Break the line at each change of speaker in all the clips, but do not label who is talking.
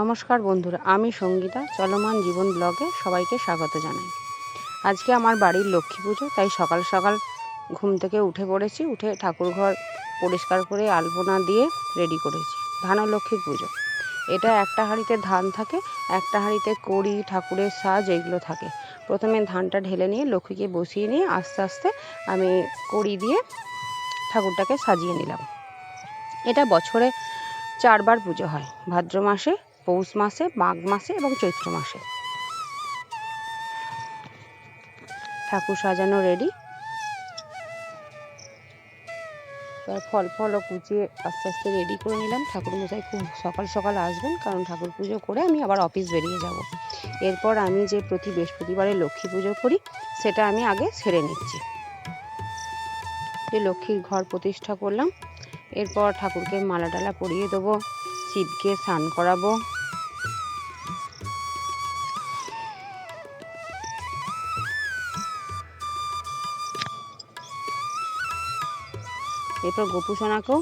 নমস্কার বন্ধুরা, আমি সঙ্গীতা, চলমান জীবন ব্লগে সবাইকে স্বাগত জানাই। আজকে আমার বাড়ির লক্ষ্মী পুজো, তাই সকাল সকাল ঘুম থেকে উঠে পড়েছি, উঠে ঠাকুর ঘর পরিষ্কার করে আলপনা দিয়ে রেডি করেছি ধান লক্ষ্মীর পুজো। এটা একটা হাঁড়িতে ধান থাকে, একটা হাঁড়িতে কড়ি, ঠাকুরের সাজ এগুলো থাকে। প্রথমে ধানটা ঢেলে নিয়ে লক্ষ্মীকে বসিয়ে নিয়ে আস্তে আস্তে আমি কড়ি দিয়ে ঠাকুরটাকে সাজিয়ে নিলাম। এটা বছরে চারবার পুজো হয়, ভাদ্র মাসে পৌষ মাসে, মাঘ মাসে এবং চৈত্র মাসে। ঠাকুর সাজানো রেডি এবার ফল ফলও কুচিয়ে আস্তে আস্তে রেডি করে নিলাম। ঠাকুর মশাই খুব সকাল সকাল আসবেন, কারণ ঠাকুর পুজো করে আমি আবার অফিস বেরিয়ে যাব। এরপর আমি যে প্রতি বৃহস্পতিবারে লক্ষ্মী পুজো করি, সেটা আমি আগে সেরে নিচ্ছি। যে লক্ষ্মীর ঘর প্রতিষ্ঠা করলাম, এরপর ঠাকুরকে মালা টালা পরিয়ে দেবো, শিবকে স্নান করাবো এরপর গোপুসোনাকেও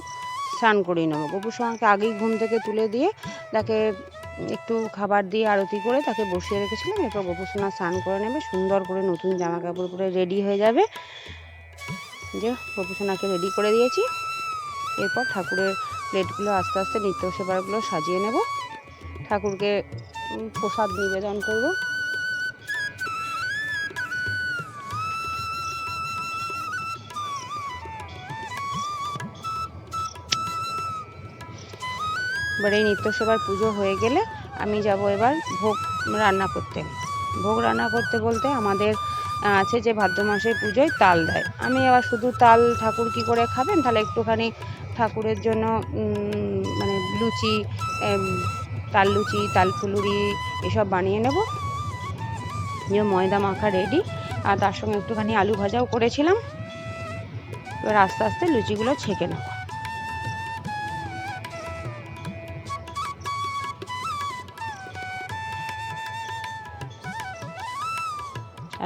স্নান করিয়ে নেব। গোপুসোনাকে আগেই ঘুম থেকে তুলে দিয়ে তাকে একটু খাবার দিয়ে আরতি করে তাকে বসিয়ে রেখেছিলাম। এরপর গোপুসোনা স্নান করে নেবে, সুন্দর করে নতুন জামা কাপড় পরে রেডি হয়ে যাবে। যে গোপুসোনাকে রেডি করে দিয়েছি। এরপর ঠাকুরের প্লেটগুলো আস্তে আস্তে নিত্য সেবারগুলো সাজিয়ে নেব। ঠাকুরকে প্রসাদ নিবেদন করব। এবার এই নিত্য সেবার পুজো হয়ে গেলে আমি যাব এবার ভোগ রান্না করতে। ভোগ রান্না করতে বলতে আমাদের আছে যে ভাদ্র মাসের পুজোয় তাল দেয়। আমি আবার শুধু তাল ঠাকুর কি করে খাবেন? তাহলে একটুখানি ঠাকুরের জন্য মানে লুচি তাল লুচি, তাল ফুলুরি এসব বানিয়ে নেব। যে ময়দা মাখা রেডি আর তার সঙ্গে একটুখানি আলু ভাজাও করেছিলাম। এবার আস্তে আস্তে লুচিগুলো ছেঁকে নেব।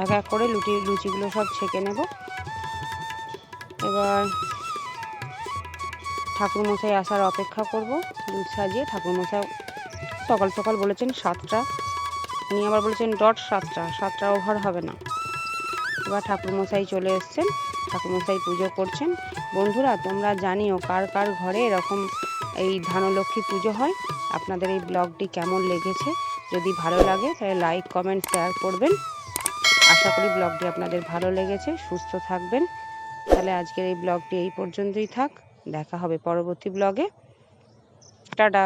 এক এক করে লুচি, লুচিগুলো সব ছেঁকে নেব। এবার ঠাকুরমশাই আসার অপেক্ষা করব। দুধ সাজিয়ে ঠাকুরমশাই সকাল সকাল বলেছেন সাতটা। উনি আবার বলেছেন ডট সাতটা সাতটা ওভার হবে না। এবার ঠাকুরমশাই চলে এসছেন, ঠাকুরমশাই পুজো করছেন। বন্ধুরা, তোমরা জানিও কার কার ঘরে এরকম এই ধানলক্ষ্মী পুজো হয়? আপনাদের এই ব্লগটি কেমন লেগেছে? যদি ভালো লাগে তাহলে লাইক কমেন্ট শেয়ার করবেন। আশা করি ব্লগটি আপনাদের ভালো লেগেছে, সুস্থ থাকবেন। তাহলে আজকের এই ব্লগটি এই পর্যন্তই থাক। দেখা হবে পরবর্তী ব্লগে। টাটা।